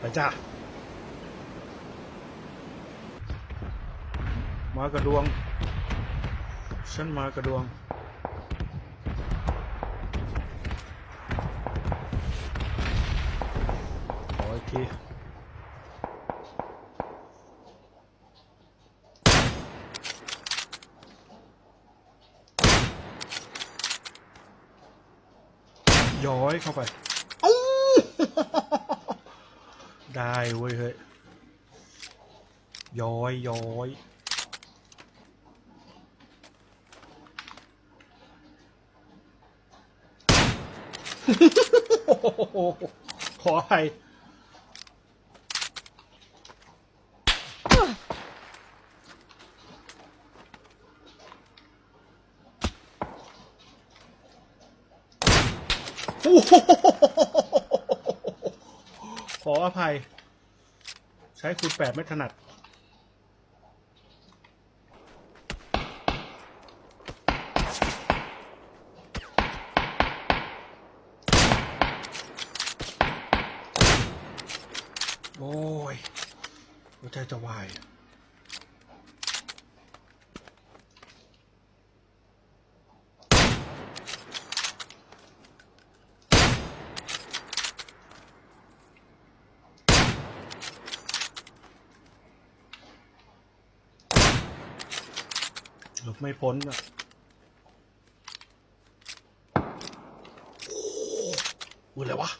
ไปจ้ามากระดวง ฉันมากระดวง ขออีกทีย้อยเข้าไปอ้ ได้เว้ยเฮ้ยย้อยย้อยขออภัยโอ้โห ขออภัย ใช้คูณแปดไม่ถนัด โอ้ยหัวใจจะวาย หลบไม่พ้นอะโอ้ยอะไรวะ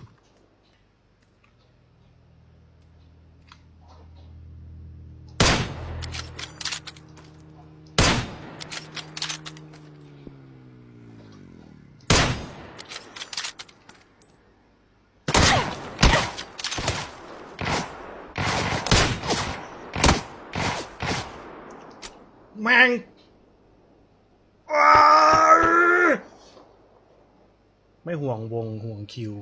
แม่ง ไม่ห่วงวงห่วงคิว